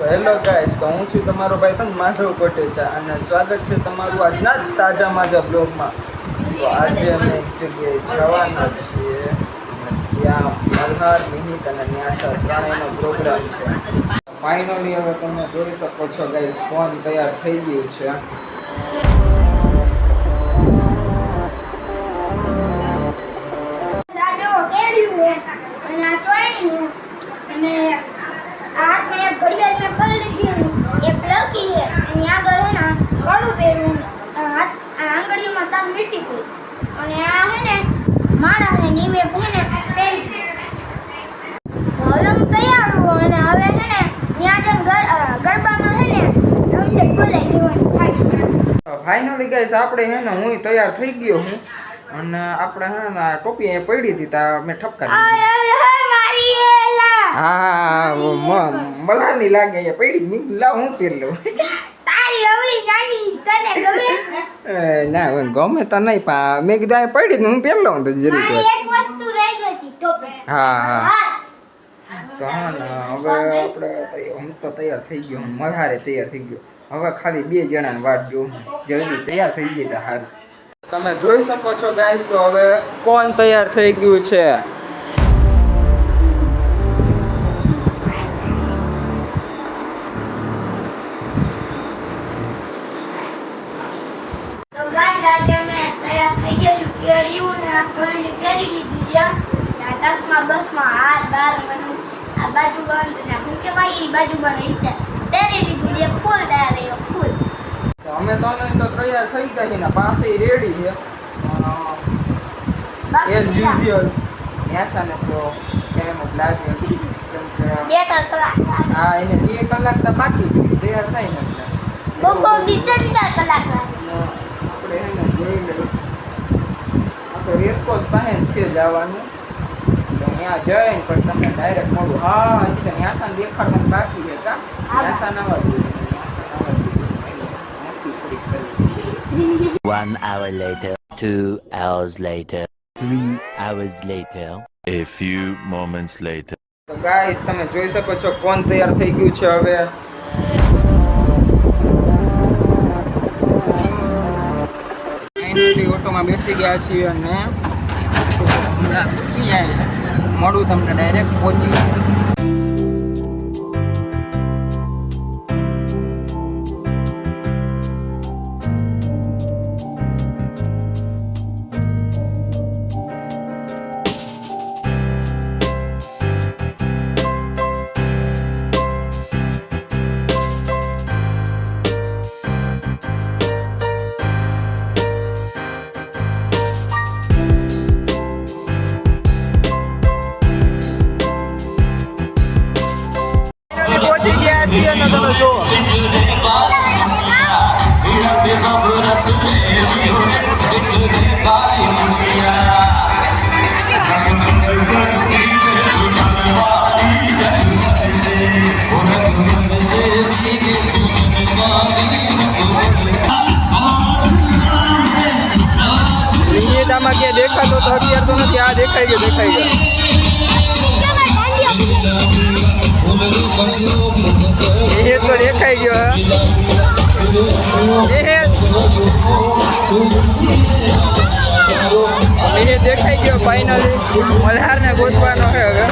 તો hello guys, તો હું છું તમારો ભાઈ પણ માધવ કોટેચા અને સ્વાગત છે તમારું આજના તાજા માજા બ્લોગમાં. તો આજે અમે એક જગ્યાએ જવાના છીએ ત્યાં મલ્હાર, મિહિત અને ન્યાસા ત્રણેયનો પ્રોગ્રામ છે. ફાઇનલી હવે તમે જોઈ શકો છો, ગાઈસ ફોન તૈયાર થઈ ગયું છે. ઘડિયાળ મેં પર લીધી એક લકી છે. અને આગળ હે ને કડું પહેરવું હાથ- તાન મીઠી પડી અને આ હે ને માળા હે ની મેં હે ને પહેરી તો હવે હું તૈયાર હું અને હવે હે ને ત્યાં જઈને ગર ગરબામાં હે ને રમઝટ બોલાઈ દેવાની થાય. ફાઇનલી ગાઈસ આપણે હે ને હું તૈયાર થઈ ગયો હું. અને આપણે હે ને ટોપી અહીંયા પડી હતી તા મેં ઠપકા દીધી. આય આય હાય મારી એલા હા મલાની લાગે છે પડી. મેં લા હું પીર લઉં? તારી અવળી નાની તને ગમે? ના ગમે તો નહીં પા મેં કીધું આ પડી હું પહેર લઉં તો જરી એક વસ્તુ રહી ગઈ હતી ટોપી. હા હા. તો હા હવે આપણે હું તો તૈયાર થઈ ગયો મલ્હારે તૈયાર થઈ ગયો. હવે ખાલી બે જણાની વાટ જોઉં જલ્દી તૈયાર થઈ ગઈ તો હાલ તમે જોઈ શકો છો ગાઈસ તો હવે કોણ તૈયાર થઈ ગયું છે? આ બસમાં હાર બાર મને આ બાજુ બંધ ને હું કહેવાય એ બાજુ બંધ છે. પહેરી લીધું એ ફૂલ તૈયાર થયો ફૂલ. અમે તો તો તૈયાર થઈ ગઈ ને પાસે રેડી છે. એઝ યુઝ્યુઅલ ન્યાસાને તો ટાઈમ જ લાગ્યો કેમ કે બે કલાક હા એને બે કલાક તો બાકી તૈયાર થાય ને બહુ બહુ ડિસેન્ટ ચાર કલાક આપણે એને જોઈ લઈએ. આપણે રેસકોર્સ પાસે જ છે જવાનું. ત્યાં જઈને પણ તમને ડાયરેક્ટ મળું. હા હજી તો ન્યાસાને દેખાડવાનું બાકી છે કા? હા. ન્યાસા નવા જોઈએ One hour later, two hours later, three hours later. A few moments later. તો ગાઈસ તમે જોઈ શકો છો કોણ તૈયાર થઈ ગયું છે હવે. ઓટોમાં બેસી ગયા છીએ અને હમણાં પહોંચી જાય મળું તમને ડાયરેક્ટ પહોંચી દેખાતો તો નથી આ દેખાઈ ગયો. દેખાઈ ગયો એ તો દેખાઈ ગયો. એ દેખાઈ ગયો. ફાઇનલી મલ્હારને ગોતવાનો છે હવે.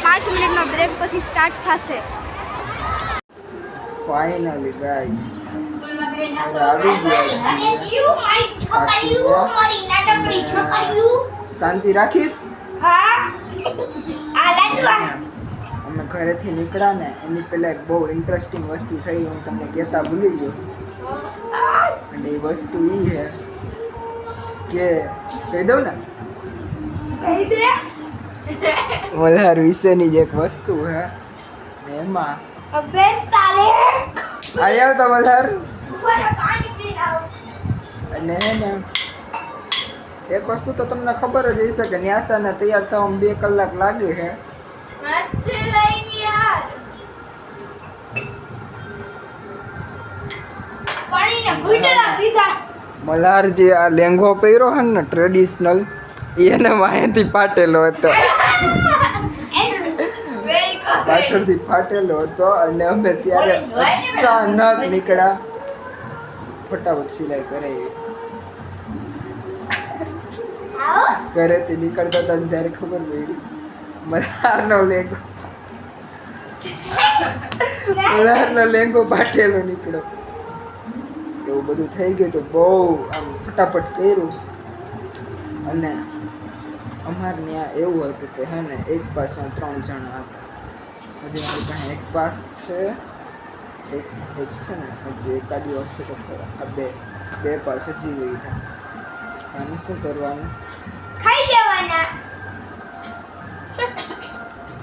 પાંચ મિનિટનો બ્રેક પછી સ્ટાર્ટ થશે. ફાઇનલી ગાઈસ આવી ગયા છીએ. શાંતિ રાખીશ? અમે ઘરેથી નીકળ્યા ને એની પહેલા એક બહુ ઇન્ટરેસ્ટિંગ વસ્તુ થઈ હું તમને કહેતા ભૂલી ગયો. અને એ વસ્તુ એ છે કે કહી દઉં ને? મલ્હાર વિશેની જ એક વસ્તુ હે. એમાં અબે સાલે. આયા તો મલ્હાર અને હે ને એક વસ્તુ તો તમને ખબર જ હશે કે ન્યાસાને તૈયાર થવામાં બે કલાક લાગે છે મલ્હાર જે આ લેંઘો પહેર્યો હે ને ટ્રેડિશનલ એને માહિતી પાટેલો હતો. પાછળથી ફાટેલો હતો અને અમે ત્યારે અચાનક નીકળ્યા. ફટાફટ સિલાઈ કરાવી. ઘરેથી નીકળતા હતા ત્યારે ખબર પડી. મલ્હારનો લેંગો. મલ્હારનો લેંગો ફાટેલો નીકળ્યો. એવું બધું થઈ ગયું તો બહુ આમ ફટાફટ કર્યું. અને અમારે ત્યાં એવું હતું કે હે ને, એક પાસમાં ત્રણ જણા હતા. હજી મારી પાસે એક પાસ છે, એક એક છે ને, હજી એકાદી હશે તો ખરા. આ બે બે પાસ હજી લીધા. આનું શું કરવાનું? ખાઈ જવાના.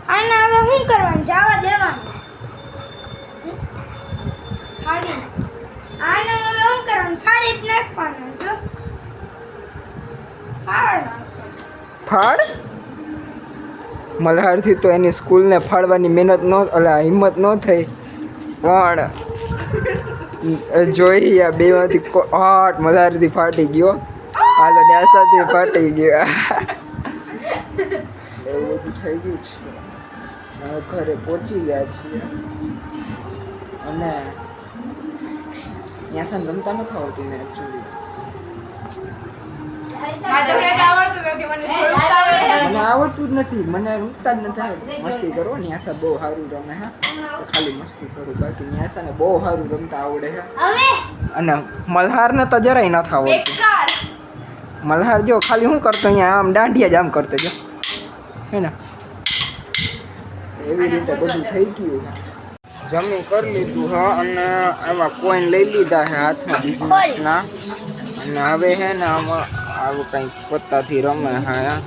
આના હવે શું કરવાનું? જવા દેવાનું. ફાડી. આના હવે શું કરવાનું? ફાડી જ નાખવાનું, જો. ફાડ. ફાળ મલ્હારથી તો એની સ્કૂલને ફાળવાની મહેનત ન અલા, હિંમત ન થઈ. પણ જોઈ આ બેમાંથી હોટ મલ્હારથી ફાટી ગયો. હાલો ન્યાસાથી ફાટી ગયો. એવું બધું થઈ ગયું છે. ઘરે પહોંચી ગયા છીએ. અને ન્યાસાને રમતા નથી આવતી ને મને આવડતું જ નથી મને રમતા જ નથી આવડતું મસ્તી કરો ન્યાસા બહુ સારું રમે હા. તો ખાલી મસ્તી કરું બાકી ન્યાસાને બહુ સારું રમતા આવડે છે હવે? અને મલ્હારને તો જરાય નથી આવડતું. મલ્હાર જો ખાલી શું કરતો અહીંયા આમ દાંડિયા જ આમ કરતો જો. હે ને? એવી રીતે બધું થઈ ગયું જમી કરી લીધું હા અને એમાં કોઈન લઈ લીધા છે હાથમાં બિઝનેસના. અને હવે હે ને આમાં આવું કંઈક પત્તાથી રમે હા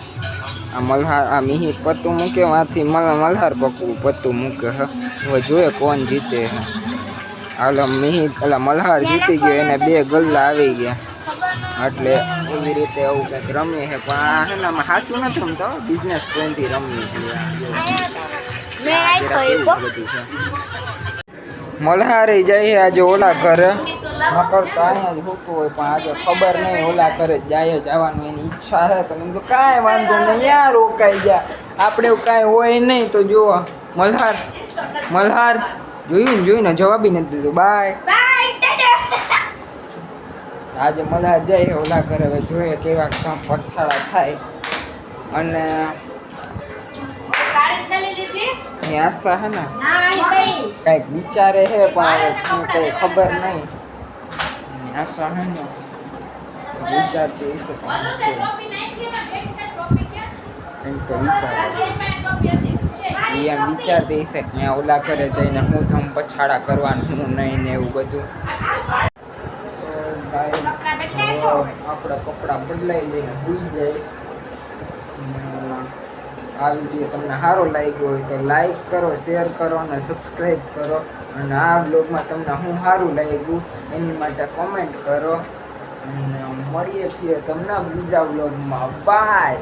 આ મલ્હાર આ મિહિર પત્તું મૂકે મલ મલ્હાર પકવું પત્તું મૂકે હે. હવે જોઈએ કોણ જીતે હાલો મિહિર એટલે મલ્હાર જીતી ગયો એને બે ગલ્લા આવી ગયા. એટલે એવી રીતે એવું કંઈક રમીએ છે પણ આ છે ને આમાં સાચું નથી રમતો બિઝનેસ પ્લેનથી રમીએ છીએ. મલ્હારે જાય આજે ઓલા ઘરે. નકર તો અહીંયા જ હોતું હોય પણ આજે ખબર નહીં ઓલા ઘરે જાય જવાનું એની ઈચ્છા છે તો મેં કીધું કાંઈ વાંધો નહીં યાર રોકાઈ જા. આપણે એવું કાંઈ હોય નહીં તો જુઓ મલ્હાર મલ્હાર જોયું ને જોયું ને જવાબી નથી દીધું. બાય. આજે મલ્હાર જાય ઓલા ઘરે હવે જોઈએ કેવા કામ પછાડા થાય. અને આશા હે ને? કંઈક વિચારે છે પણ કંઈ ખબર નહીં. ને વિચારતી હશે પણ કંઈક તો વિચાર. એ એમ વિચારતી હશે કે ઓલા ઘરે જઈને હું ધમ પછાડા કરવાનું હું નહીં ને એવું બધું. આપણા કપડાં બદલાઈ લઈને ભૂલી જાય. આ વીડિયો તમને સારો લાગ્યો હોય તો લાઈક કરો શેર કરો અને સબસ્ક્રાઈબ કરો. અને આ બ્લોગમાં તમને હું સારું લાગ્યું એની માટે કોમેન્ટ કરો. અને મળીએ છીએ તમને બીજા બ્લોગમાં બાય